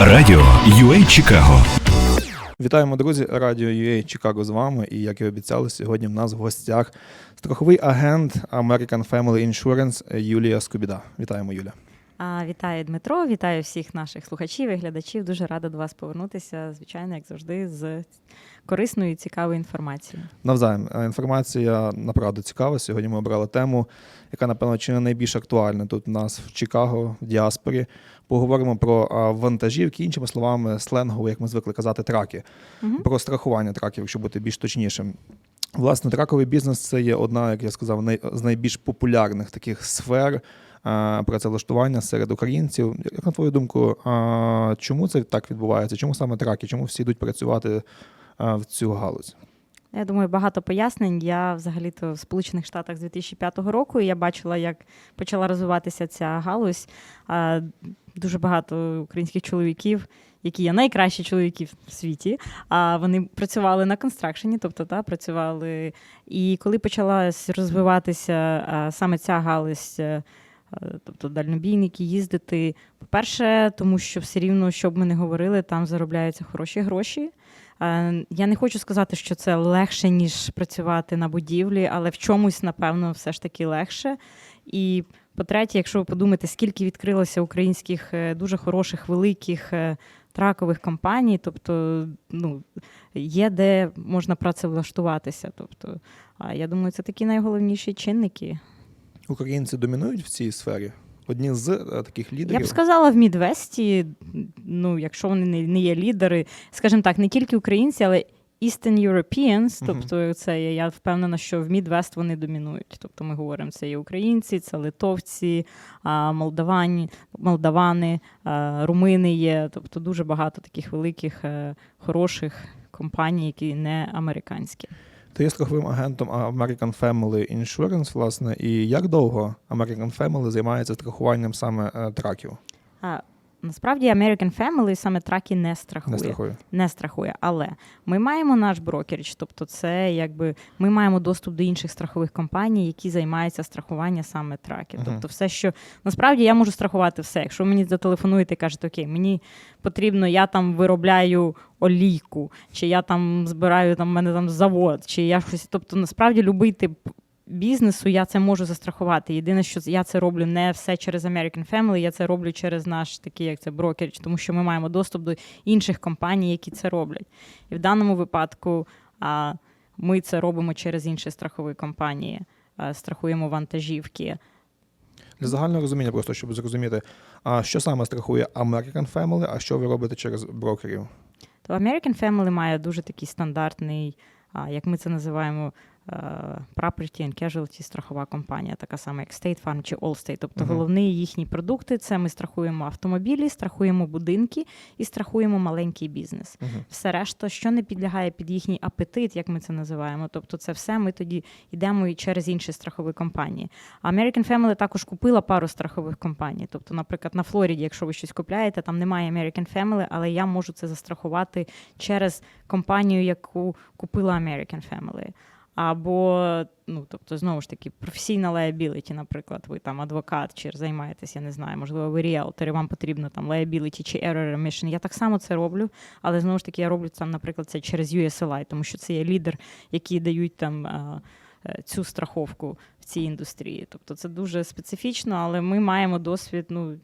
Радіо UA Чикаго. Вітаємо, друзі! Радіо UA Чикаго з вами. І як і обіцяли, сьогодні в нас в гостях страховий агент American Family Insurance Юлія Скобіда. Вітаємо, Юля. А, Вітаю Дмитро, вітаю всіх наших слухачів і глядачів. Дуже рада до вас повернутися, звичайно, як завжди, з корисною і цікавою інформацією. Навзаєм інформація направду цікава. Сьогодні ми обрали тему, яка, напевно, чи не найбільш актуальна тут у нас в Чикаго, в діаспорі. Поговоримо про вантажівки, іншими словами, сленгово, як ми звикли казати, траки, Мгм. про страхування траків, якщо бути більш точнішим. Власне, траковий бізнес це є одна, як я сказав, з найбільш популярних таких сфер працевлаштування серед українців. Як на твою думку, чому це так відбувається? Чому саме траки? Чому всі йдуть працювати в цю галузь? Я думаю, багато пояснень. Я взагалі-то в Сполучених Штатах з 2005 року, і я бачила, як почала розвиватися ця галузь. Дуже багато українських чоловіків, які є найкращі чоловіки в світі. А вони працювали на констракшені, тобто та працювали. І коли почала розвиватися саме ця галузь. е, Тобто дальнобійники їздити. По-перше, тому що все рівно, що б ми не говорили, там заробляються хороші гроші. Е, Я не хочу сказати, що це легше, ніж працювати на будівлі, але в чомусь, напевно, все ж таки легше. І по-третє, якщо ви подумаєте, скільки відкрилося українських е, дуже хороших, великих е, тракових компаній, тобто ну, є де можна працевлаштуватися. Тобто, я думаю, це такі найголовніші чинники. Українці домінують в цій сфері? Одні з е, таких лідерів. Я б сказала, в Мідвесті, ну, якщо вони не, не є лідери, скажімо так, не тільки українці, але Eastern Europeans, тобто це я впевнена, що в Мідвест вони домінують. Тобто ми говоримо, це є українці, це литовці, а, молдавані, молдавани, румини є. Тобто дуже багато таких великих, е, хороших компаній, які не американські. Ти є страховим агентом American Family Insurance, власне, і як довго American Family займається страхуванням саме е, траків? А, насправді American Family саме траки не страхує. Не страхує. не страхує. Але ми маємо наш брокеріч, тобто це якби ми маємо доступ до інших страхових компаній, які займаються страхуванням саме траків. Мгм. Тобто, все, що насправді я можу страхувати все. Якщо ви мені зателефонуєте і кажете, окей, мені потрібно, я там виробляю олійку, чи я там збираю там в мене там завод, чи я щось. Тобто, насправді любий тип. Бізнесу я це можу застрахувати. Єдине, що я це роблю не все через American Family, я це роблю через наш такий, як це брокеріч, тому що ми маємо доступ до інших компаній, які це роблять. І в даному випадку а, ми це робимо через інші страхові компанії, а, страхуємо вантажівки. Для загального розуміння, просто щоб зрозуміти, а що саме страхує American Family, а що ви робите через брокерів? То American Family має дуже такий стандартний, а, як ми це називаємо, property and casualty страхова компанія, така сама, як State Farm чи Allstate. Тобто Мгм. головні їхні продукти це ми страхуємо автомобілі, страхуємо будинки і страхуємо маленький бізнес. Угу. все решта, що не підлягає під їхній апетит, як ми це називаємо. Тобто, це все ми тоді йдемо і через інші страхові компанії. American Family також купила пару страхових компаній. Тобто, наприклад, на Флориді, якщо ви щось купляєте, там немає American Family, але я можу це застрахувати через компанію, яку купила American Family. Або, ну тобто, знову ж таки, професійна liability, наприклад, ви там адвокат чи займаєтесь, я не знаю, можливо, ви ріелтор, і вам потрібно там liability чи error remission. Я так само це роблю, але знову ж таки я роблю там, наприклад, це через USLI, тому що це є лідер, які дають там е, цю страховку в цій індустрії. Тобто це дуже специфічно, але ми маємо досвід, ну.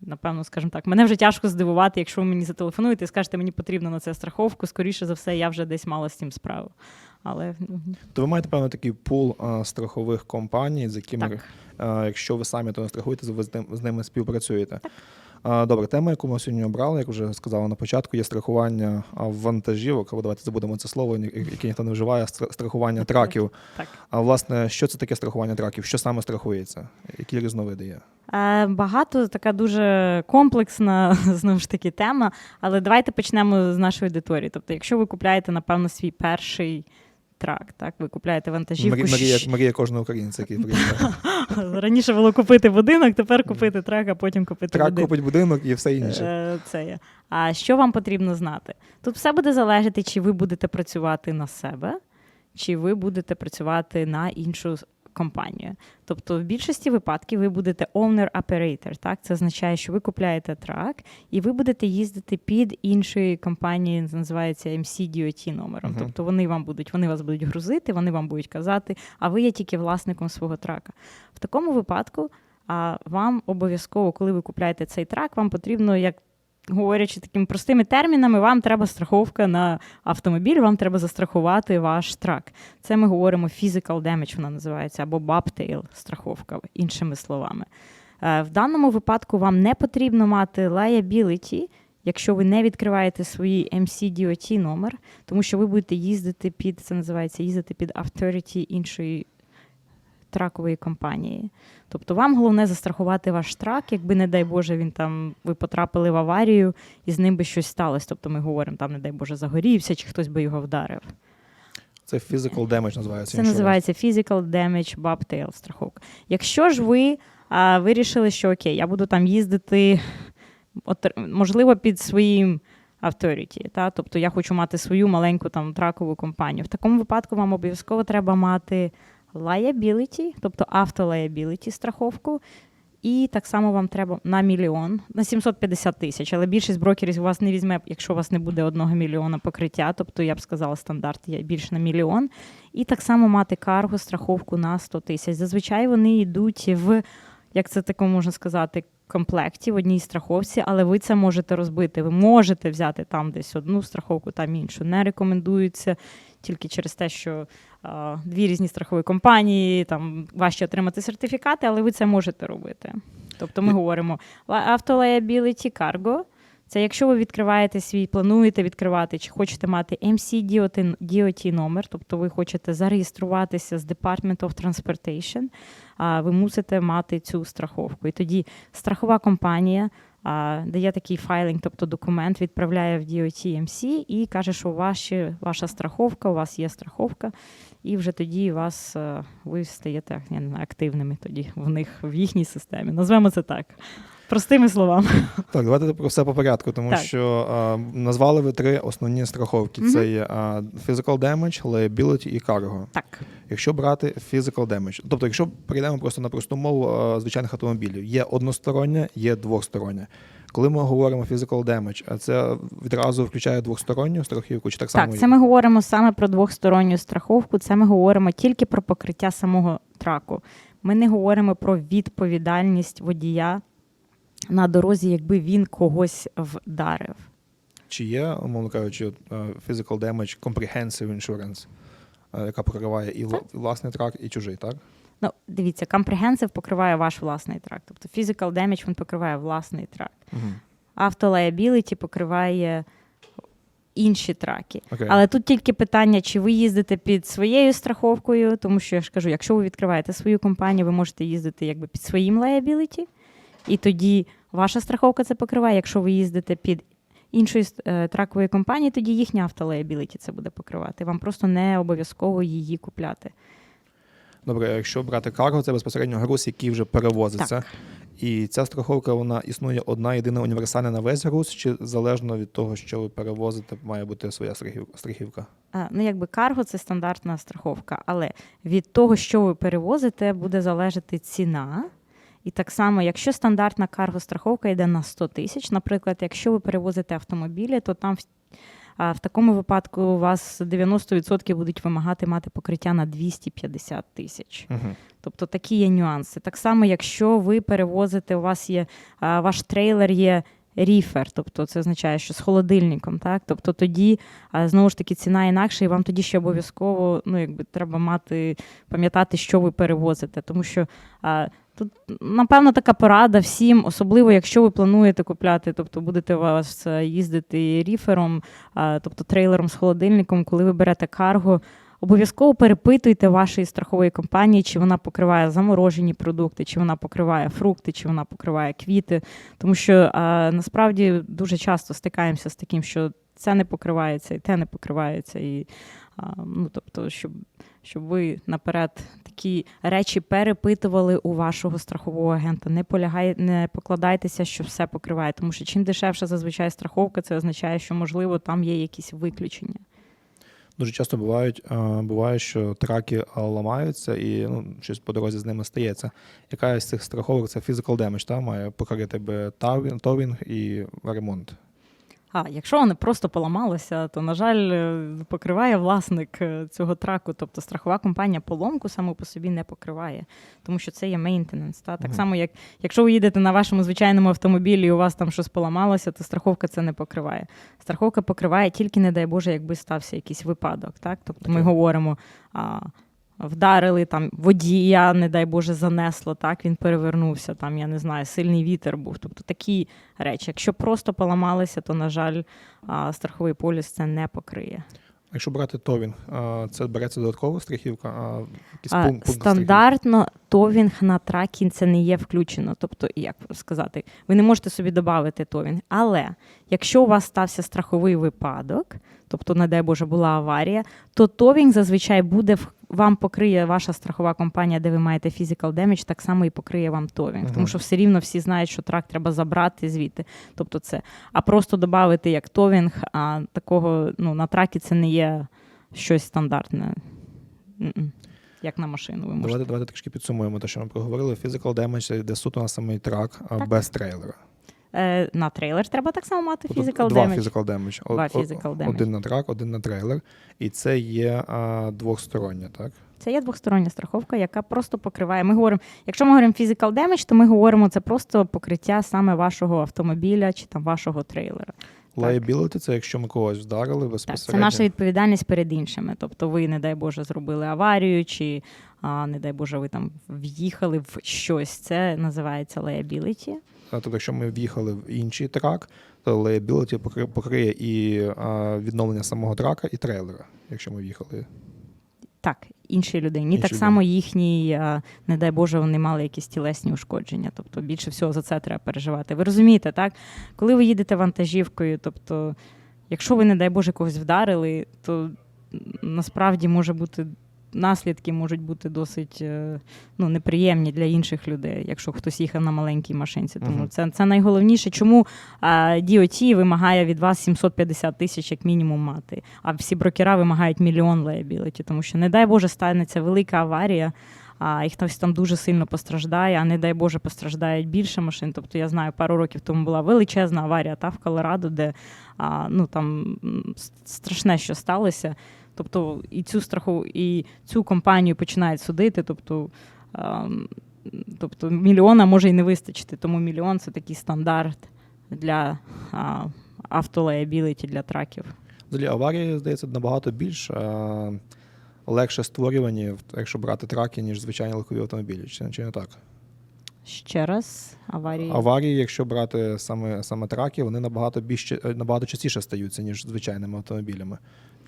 Напевно, скажімо так, мене вже тяжко здивувати, якщо ви мені зателефонуєте і скажете, мені потрібно на це страховку, скоріше за все, я вже десь мала з цим справу. Але ну, То ви маєте певно такий пул а, страхових компаній, з якими, так. а, якщо ви самі то не страхуєте, ви з, ним, з ними співпрацюєте. А, добре, тема, яку ми сьогодні обрали, як вже сказала на початку, є страхування вантажівок, або давайте забудемо це слово, яке ніхто не вживає, страхування траків. Так. А власне, що це таке страхування траків? Що саме страхується? Які різновиди є? Багато така дуже комплексна знову ж таки тема. Але давайте почнемо з нашої аудиторії. Тобто, якщо ви купляєте, напевно, свій перший трак, так ви купляєте вантажівку. Марія, Марія кожного українця, який приїжджає. Раніше було купити будинок, тепер купити трак, а потім купити Трак будинок. купить будинок і все інше. Е, Це є. А що вам потрібно знати? Тут все буде залежати, чи ви будете працювати на себе, чи ви будете працювати на іншу компанію. Тобто, в більшості випадків ви будете owner-operator. Так, це означає, що ви купляєте трак, і ви будете їздити під іншої компанії, називається MCDOT номером. Мгм. Тобто вони вам будуть, вони вас будуть грузити, вони вам будуть казати, а ви є тільки власником свого трака. В такому випадку а, вам обов'язково, коли ви купляєте цей трак, вам потрібно, як говорячи такими простими термінами, вам треба страховка на автомобіль, вам треба застрахувати ваш трак. Це ми говоримо physical damage, вона називається, або bobtail страховка, іншими словами. Е, В даному випадку вам не потрібно мати liability, якщо ви не відкриваєте свій MCDOT номер, тому що ви будете їздити під це називається їздити під authority іншої тракової компанії. Тобто вам головне застрахувати ваш трак, якби, не дай Боже, він там ви потрапили в аварію і з ним би щось сталося. Тобто ми говоримо, там, не дай Боже, загорівся, чи хтось би його вдарив. Це physical damage називається. Це називається physical damage bobtail страховка. Якщо ж ви а, вирішили, що окей, я буду там їздити, можливо, під своїм authority, та? тобто я хочу мати свою маленьку там тракову компанію. В такому випадку вам обов'язково треба мати liability, тобто автолиability страховку. І так само вам треба на мільйон, на 750 тисяч. Але більшість брокерів у вас не візьме, якщо у вас не буде одного мільйона покриття. Тобто, я б сказала, стандарт є більш на мільйон. І так само мати карго страховку на 100 тисяч. Зазвичай вони йдуть в, як це тако можна сказати, комплекті в одній страховці, але ви це можете розбити. Ви можете взяти там десь одну страховку, там іншу. Не рекомендується тільки через те, що дві різні страхові компанії, там важче отримати сертифікати, але ви це можете робити. Тобто ми говоримо Auto-Liability Cargo. Це якщо ви відкриваєте свій, плануєте відкривати, чи хочете мати MC DOT, DOT номер, тобто ви хочете зареєструватися з Department of Transportation, ви мусите мати цю страховку. І тоді страхова компанія дає такий файлинг, тобто документ, відправляє в DOT MC і каже, що ваші, ваша страховка, у вас є страховка, і вже тоді вас е, ви стаєте активними тоді в них в їхній системі. Назвемо це так. Простими словами. Так, давайте про все по порядку, тому Так. що а, назвали ви три основні страховки: Мгм. це є а, physical damage, liability і cargo. Так. Якщо брати physical damage, тобто, якщо перейдемо просто на просту мову а, звичайних автомобілів, є одностороння, є двостороння. Коли ми говоримо physical damage, а це відразу включає двосторонню страхівку, чи так само? Так, це ми говоримо саме про двохсторонню страховку. Це ми говоримо тільки про покриття самого траку. Ми не говоримо про відповідальність водія на дорозі, якби він когось вдарив. Чи є, умовно кажучи, physical damage comprehensive insurance, яка покриває і вла- власний трак, і чужий, так? Ну, дивіться, comprehensive покриває ваш власний трак. Тобто physical damage він покриває власний трак. Угу. Автолиability покриває інші траки. Окей. Але тут тільки питання, чи ви їздите під своєю страховкою, тому що я ж кажу, якщо ви відкриваєте свою компанію, ви можете їздити якби під своїм liability, і тоді ваша страховка це покриває. Якщо ви їздите під іншою е, траковою компанією, тоді їхня автолиability це буде покривати. Вам просто не обов'язково її купляти. Добре, якщо брати карго, це безпосередньо груз, який вже перевозиться. І ця страховка вона існує одна єдина універсальна на весь груз, чи залежно від того, що ви перевозите, має бути своя страхів- страхівка? Е, Ну, якби карго це стандартна страховка, але від того, що ви перевозите, буде залежати ціна. І так само, якщо стандартна карго-страховка йде на 100 тисяч, наприклад, якщо ви перевозите автомобілі, то там в, а, в такому випадку у вас 90% будуть вимагати мати покриття на 250 тисяч. Угу. Тобто такі є нюанси. Так само, якщо ви перевозите, у вас є а, ваш трейлер є ріфер, тобто це означає, що з холодильником, так? Тобто тоді знову ж таки ціна інакша, і вам тоді ще обов'язково ну, якби, треба мати, пам'ятати, що ви перевозите. Тому що тут, напевно, така порада всім, особливо якщо ви плануєте купляти, тобто будете у вас е, їздити ріфером, тобто трейлером з холодильником, коли ви берете карго. Обов'язково перепитуйте вашої страхової компанії, чи вона покриває заморожені продукти, чи вона покриває фрукти, чи вона покриває квіти. Тому що а, насправді дуже часто стикаємося з таким, що це не покривається, і те не покривається. І, а, ну, тобто, щоб, щоб ви наперед такі речі перепитували у вашого страхового агента. Не полягає, не покладайтеся, що все покриває, тому що чим дешевша зазвичай страховка, це означає, що можливо там є якісь виключення. Дуже часто бувають, буває, що траки ламаються і ну, щось по дорозі з ними стається. Яка з цих страховок це physical damage, та, має покрити би товінг і ремонт. А якщо воно просто поламалося, то, на жаль, е, покриває власник е, цього траку. Тобто страхова компанія поломку саму по собі не покриває, тому що це є мейнтенанс. Та? Так Мгм. само, як якщо ви їдете на вашому звичайному автомобілі і у вас там щось поламалося, то страховка це не покриває. Страховка покриває тільки, не дай Боже, якби стався якийсь випадок. Так? Тобто ми говоримо. А, Вдарили там водія, не дай Боже, занесло, так він перевернувся. Там я не знаю, сильний вітер був. Тобто такі речі. Якщо просто поламалися, то на жаль, страховий поліс це не покриє. Якщо брати товінг, це береться додаткова страхівка, а якийсь А, пункт, стандартно товінг на тракі це не є включено. Тобто, як сказати, ви не можете собі додати товінг. Але якщо у вас стався страховий випадок, тобто, не дай Боже, була аварія, то товінг зазвичай буде в- вам покриє ваша страхова компанія, де ви маєте physical damage, так само і покриє вам товінг. Мгм. Тому що все рівно всі знають, що трак треба забрати звідти. Тобто це. А просто додати як товінг, а такого ну, на тракі це не є щось стандартне. Як на машину ви можете. Давайте, давайте трішки підсумуємо те, що ми проговорили. Physical damage це йде суто на самий трак Так. без трейлера. Е, на трейлер треба так само мати physical два damage. physical damage. Два Од- од- physical damage. Один на трак, один на трейлер. І це є а, двохстороння, так? Це є двостороння страховка, яка просто покриває. Ми говоримо, якщо ми говоримо physical damage, то ми говоримо це просто покриття саме вашого автомобіля чи там вашого трейлера. Liability – це якщо ми когось вдарили Так, безпосередньо. це наша відповідальність перед іншими. Тобто, ви, не дай Боже, зробили аварію, чи а, не дай Боже, ви там в'їхали в щось. Це називається liability. Тобто, якщо ми в'їхали в інший трак, то liability покриє і відновлення самого трака, і трейлера, якщо ми в'їхали. Так, іншій людині. Іншій так само їхній, не дай Боже, вони мали якісь тілесні ушкодження. Тобто більше всього за це треба переживати. Ви розумієте, так? Коли ви їдете вантажівкою, тобто, якщо ви, не дай Боже, когось вдарили, то насправді може бути. Наслідки можуть бути досить е, ну, неприємні для інших людей, якщо хтось їхав на маленькій машинці. Тому Мгм. це, це найголовніше, чому DOT вимагає від вас 750 тисяч як мінімум мати, а всі брокера вимагають мільйон liability, тому що, не дай Боже, станеться велика аварія, а і хтось там дуже сильно постраждає, а не дай Боже, постраждають більше машин. Тобто я знаю, пару років тому була величезна аварія та в Колорадо, де а, ну, там страшне, що сталося. Тобто і цю страхову, і цю компанію починають судити. Тобто, ем, тобто мільйона може й не вистачити. Тому мільйон це такий стандарт для автолеябіліті для траків. Взагалі аварії, здається, набагато більш легше створювані, якщо брати траки, ніж звичайні легкові автомобілі. Чи, чи не так? Ще раз аварії. Аварії, якщо брати саме, саме траки, вони набагато більш набагато частіше стаються, ніж звичайними автомобілями.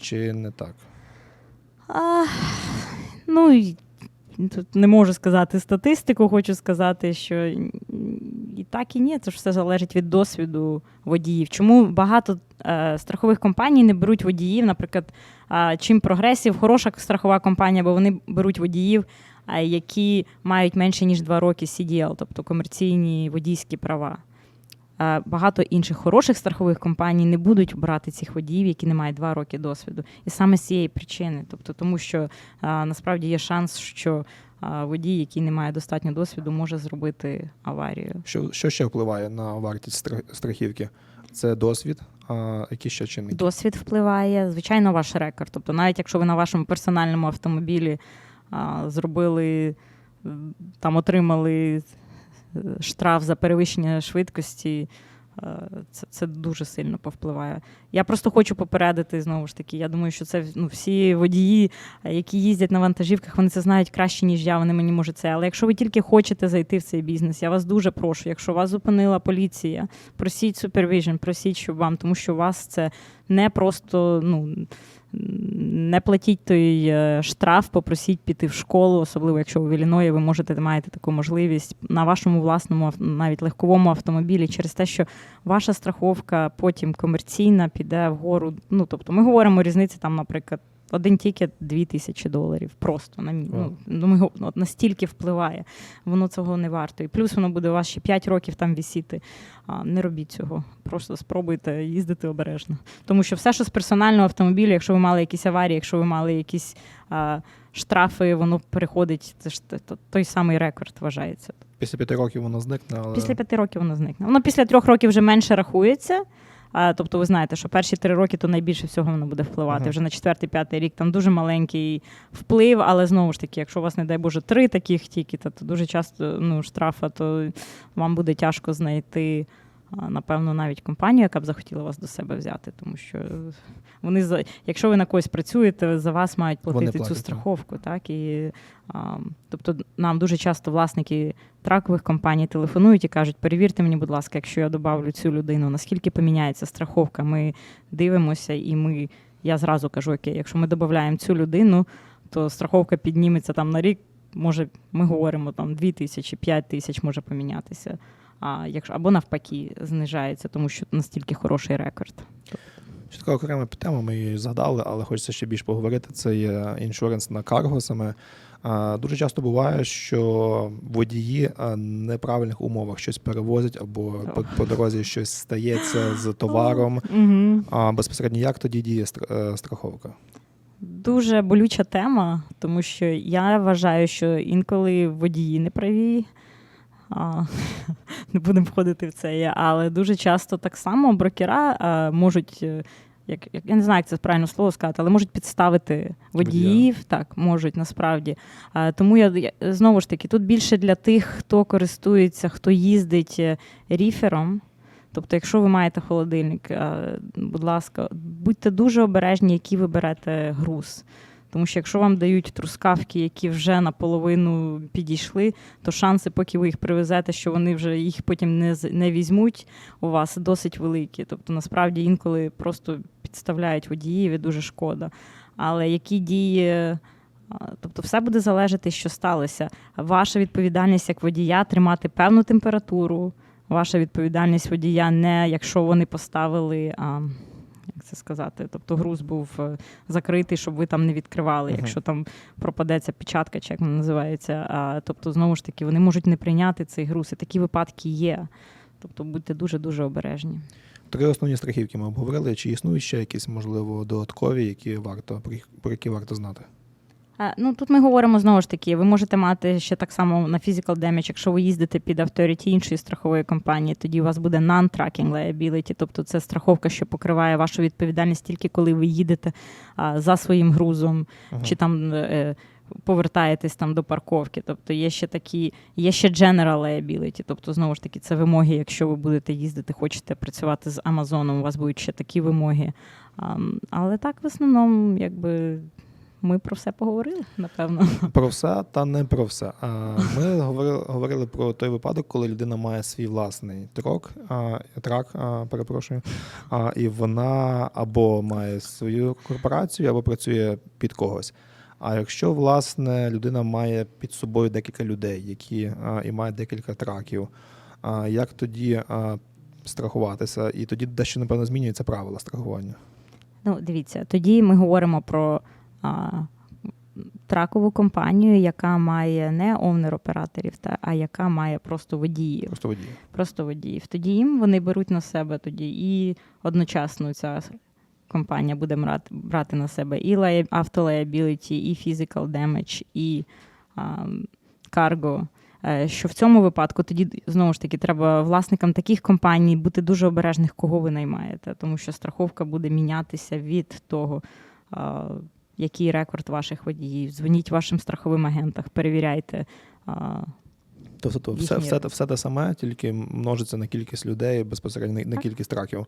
Чи не так? А, ну, тут не можу сказати статистику, хочу сказати, що і так, і ні, це ж все залежить від досвіду водіїв. Чому багато е, страхових компаній не беруть водіїв? Наприклад, е, чим прогресів, хороша страхова компанія, бо вони беруть водіїв, які мають менше ніж 2 роки CDL, тобто комерційні водійські права. Е, Багато інших хороших страхових компаній не будуть брати цих водіїв, які не мають два роки досвіду. І саме з цієї причини, тобто тому, що насправді є шанс, що водій, який не має достатньо досвіду, може зробити аварію. Що, що ще впливає на вартість стра- страхівки? Це досвід, а які ще чинники? Досвід впливає, звичайно, ваш рекорд. Тобто, навіть якщо ви на вашому персональному автомобілі а, зробили там, отримали е, штраф за перевищення швидкості. е, Це, це дуже сильно повпливає. Я просто хочу попередити знову ж таки. Я думаю, що це ну, всі водії, е, які їздять на вантажівках, вони це знають краще, ніж я. Вони мені можуть це. Але якщо ви тільки хочете зайти в цей бізнес, я вас дуже прошу. Якщо вас зупинила поліція, просіть супервіжн, просіть, щоб вам, тому що у вас це не просто ну. Не платіть той е, штраф, попросіть піти в школу, особливо якщо у в Ілліної, ви можете маєте таку можливість на вашому власному навіть легковому автомобілі через те, що ваша страховка потім комерційна піде вгору. Ну тобто, ми говоримо різниці там, наприклад, один тікет 2 тисячі доларів. Просто на ну, ну, ми го- от настільки впливає. Воно цього не варто. І плюс воно буде у вас ще 5 років там вісіти. А, не робіть цього. Просто спробуйте їздити обережно. Тому що все, що з персонального автомобіля, якщо ви мали якісь аварії, якщо ви мали якісь а, штрафи, воно переходить. Це ж той самий рекорд вважається. Після п'яти років воно зникне, але Після п'яти років воно зникне. Воно після трьох років вже менше рахується. А, тобто, ви знаєте, що перші три роки то найбільше всього воно буде впливати. Ага. Вже на четвертий, п'ятий рік там дуже маленький вплив, але знову ж таки, якщо у вас, не дай Боже, три таких тільки, то дуже часто ну, штрафа, то вам буде тяжко знайти. Напевно, навіть компанію, яка б захотіла вас до себе взяти, тому що вони за якщо ви на когось працюєте, за вас мають платити цю страховку. Так і а, тобто нам дуже часто власники тракових компаній телефонують і кажуть: перевірте мені, будь ласка, якщо я добавлю цю людину, наскільки поміняється страховка. Ми дивимося, і ми я зразу кажу: окей, якщо ми додаємо цю людину, то страховка підніметься там на рік. Може, ми говоримо там 2 тисячі, 5 тисяч може помінятися. А якщо або навпаки знижається, тому що настільки хороший рекорд. Ще така окрема тема, ми її згадали, але хочеться ще більше поговорити. Це є іншуренс на карго саме. Дуже часто буває, що водії в неправильних умовах щось перевозять або по, по дорозі щось стається з товаром. Угу. А безпосередньо як тоді діє е, страховка? Дуже болюча тема, тому що я вважаю, що інколи водії не праві. А, не будемо входити в це, але дуже часто так само брокера а, можуть, е, як, я не знаю, як це правильно слово сказати, але можуть підставити водіїв, так, можуть насправді. А, тому я, я знову ж таки, тут більше для тих, хто користується, хто їздить е, ріфером. Тобто, якщо ви маєте холодильник, е, будь ласка, будьте дуже обережні, який ви берете груз. Тому що якщо вам дають трускавки, які вже наполовину підійшли, то шанси, поки ви їх привезете, що вони вже їх потім не, не візьмуть у вас, досить великі. Тобто, насправді інколи просто підставляють водіїв і дуже шкода. Але які дії. Тобто, все буде залежати, що сталося. Ваша відповідальність як водія тримати певну температуру, ваша відповідальність водія не якщо вони поставили. А, як це сказати? Тобто груз був е, закритий, щоб ви там не відкривали, Мгм. якщо там пропадеться печатка, чи як вона називається. А, тобто, знову ж таки, вони можуть не прийняти цей груз. І такі випадки є. Тобто будьте дуже дуже обережні. Три основні страхівки ми обговорили. Чи існують ще якісь, можливо, додаткові, які варто про які варто знати? Ну тут ми говоримо знову ж таки. Ви можете мати ще так само на physical damage, якщо ви їздите під authority іншої страхової компанії, тоді у вас буде non-tracking liability, тобто це страховка, що покриває вашу відповідальність тільки коли ви їдете а, за своїм грузом, Ага. чи там е, повертаєтесь там до парковки. Тобто є ще такі, є ще general liability, тобто знову ж таки це вимоги, якщо ви будете їздити, хочете працювати з Амазоном, у вас будуть ще такі вимоги. А, але так, в основному, якби. Ми про все поговорили, напевно. Про все та не про все. Ми говорили, говорили про той випадок, коли людина має свій власний трок, трак, перепрошую, і вона або має свою корпорацію, або працює під когось. А якщо власне людина має під собою декілька людей, які і має декілька траків, як тоді страхуватися? І тоді дещо напевно змінюються правила страхування. Ну, дивіться, тоді ми говоримо про тракову компанію, яка має не овнер-операторів, а яка має просто водіїв. Просто водії. Просто водіїв. Тоді їм вони беруть на себе тоді і одночасно ця компанія буде брати, на себе і автолеябіліті, і physical damage, і а, cargo. Е, Що в цьому випадку тоді знову ж таки треба власникам таких компаній бути дуже обережних, кого ви наймаєте, тому що страховка буде мінятися від того, який рекорд ваших водіїв. Дзвоніть вашим страховим агентам, перевіряйте. а, Тобто то все, все, все те саме, тільки множиться на кількість людей, безпосередньо на- на кількість траків.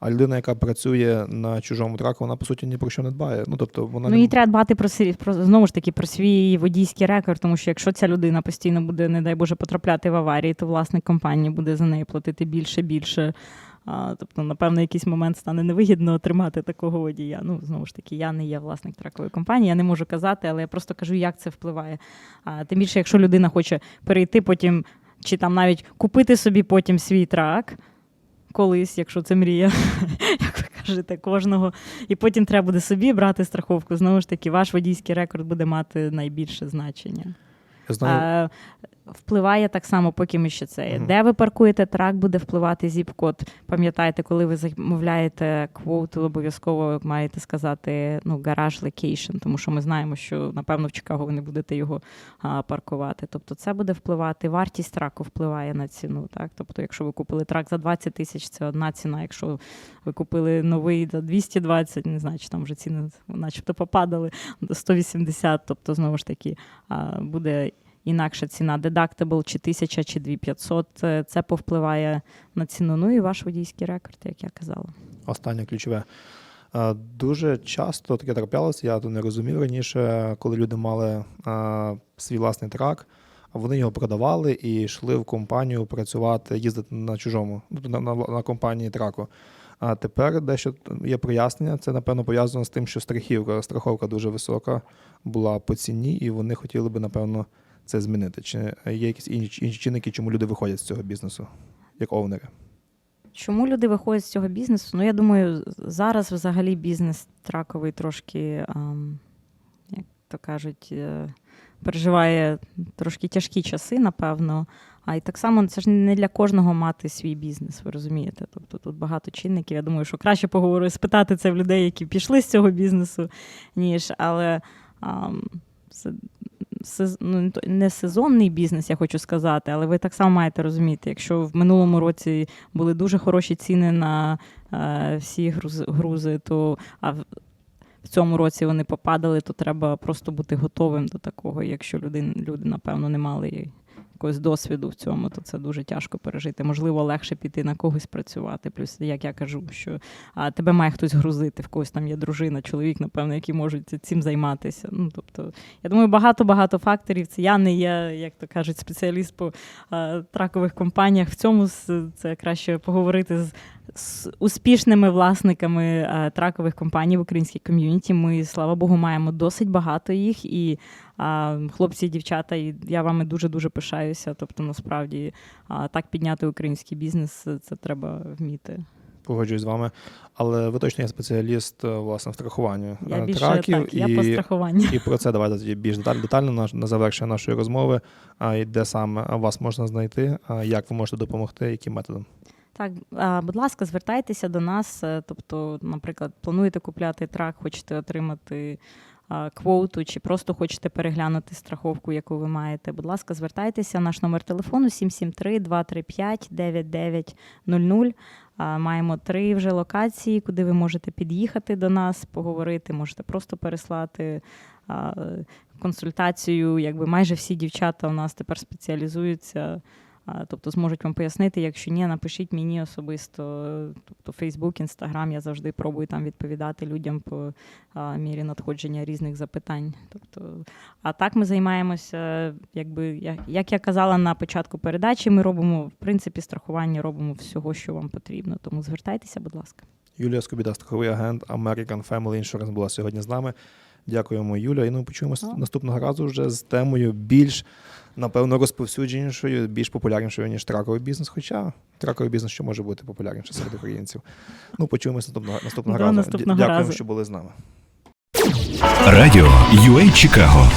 А людина, яка працює на чужому траку, вона по суті ні про що не дбає. Ну тобто вона Ну і треба дбати про про знову ж таки про свій водійський рекорд, тому що якщо ця людина постійно буде, не дай Боже, потрапляти в аварії, то власник компанії буде за неї платити більше, більше. А, тобто, напевно, якийсь момент стане невигідно тримати такого водія. Ну, знову ж таки, я не є власник тракової компанії, я не можу казати, але я просто кажу, як це впливає. А, тим більше, якщо людина хоче перейти потім, чи там навіть купити собі потім свій трак колись, якщо це мрія, як ви покажете кожного, і потім треба буде собі брати страховку. Знову ж таки, ваш водійський рекорд буде мати найбільше значення. Я знаю, Е, Впливає так само, поки ми ще це. є. Мгм. Де ви паркуєте трак, буде впливати зіп-код. Пам'ятайте, коли ви замовляєте квоту, обов'язково маєте сказати ну, гараж локейшн, тому що ми знаємо, що напевно в Чикаго ви не будете його а, паркувати. Тобто це буде впливати. Вартість траку впливає на ціну. Так? Тобто, якщо ви купили трак за 20 тисяч, це одна ціна. Якщо ви купили новий за 220, не знаю, чи там вже ціни начебто попадали до 180, тобто знову ж таки буде інакша ціна deductible, чи 1000, чи 2500. Це, повпливає на ціну. Ну і ваш водійський рекорд, як я казала. останнє ключове. Е, Дуже часто таке траплялося, я то не розумів раніше, коли люди мали е, свій власний трак, вони його продавали і йшли в компанію працювати, їздити на чужому, ну, на, на, на компанії траку. А тепер дещо є прояснення. Це напевно пов'язано з тим, що страхівка, страховка дуже висока була по ціні, і вони хотіли би, напевно, це змінити. Чи є якісь інші, інші чинники, чому люди виходять з цього бізнесу, як овнери? Чому люди виходять з цього бізнесу? Ну, я думаю, зараз взагалі бізнес траковий трошки, як то кажуть, е, переживає трошки тяжкі часи, напевно. А і так само це ж не для кожного мати свій бізнес, ви розумієте? Тобто тут багато чинників. Я думаю, що краще поговорити, спитати це в людей, які пішли з цього бізнесу, ніж але ам, це, ну, не сезонний бізнес, я хочу сказати, але ви так само маєте розуміти, якщо в минулому році були дуже хороші ціни на е, всі грузи, грузи, то а в, в цьому році вони попадали, то треба просто бути готовим до такого. Якщо люди, люди напевно, не мали якогось досвіду в цьому, то це дуже тяжко пережити. Можливо, легше піти на когось працювати. Плюс, як я кажу, що а, тебе має хтось грузити, в когось там є дружина, чоловік, напевно, які можуть цим займатися. Ну, тобто, я думаю, багато-багато факторів. Це я не є, як то кажуть, спеціаліст по а, тракових компаніях. В цьому це краще поговорити з, з успішними власниками а, тракових компаній в українській ком'юніті. Ми, слава Богу, маємо досить багато їх. І а, хлопці і дівчата, і я вами дуже дуже пишаюся. Тобто, насправді, а, так підняти український бізнес це, це треба вміти. Погоджуюсь з вами. Але ви точно є спеціаліст е, власне в страхуванні Я е, більше траків. так, я і, по страхуванню. і про це давайте тоді більш деталь- детально на, на завершення нашої розмови. А і де саме вас можна знайти, а як ви можете допомогти, яким методом? Так, будь ласка, звертайтеся до нас. е, Тобто, наприклад, плануєте купляти трак, хочете отримати квоту, чи просто хочете переглянути страховку, яку ви маєте. Будь ласка, звертайтеся. Наш номер телефону 773-235-9900. Маємо три вже локації, куди ви можете під'їхати до нас, поговорити, можете просто переслати консультацію. Якби майже всі дівчата у нас тепер спеціалізуються. Тобто зможуть вам пояснити, якщо ні, напишіть мені особисто. Тобто Фейсбук, Інстаграм, я завжди пробую там відповідати людям по мірі надходження різних запитань. Тобто, а так ми займаємося, якби як, як я казала на початку передачі, ми робимо в принципі страхування, робимо всього, що вам потрібно. Тому звертайтеся, будь ласка. Юлія Скобіда, страховий агент American Family Insurance була сьогодні з нами. Дякуємо, Юля. І ми почуємося О. наступного разу вже з темою більш, напевно, розповсюдженішою, більш популярнішою, ніж траковий бізнес. Хоча траковий бізнес ще може бути популярніше серед українців. Ну, почуємося наступного, наступного До разу. наступного Дякуємо, разу. що були з нами. Радіо UA Чикаго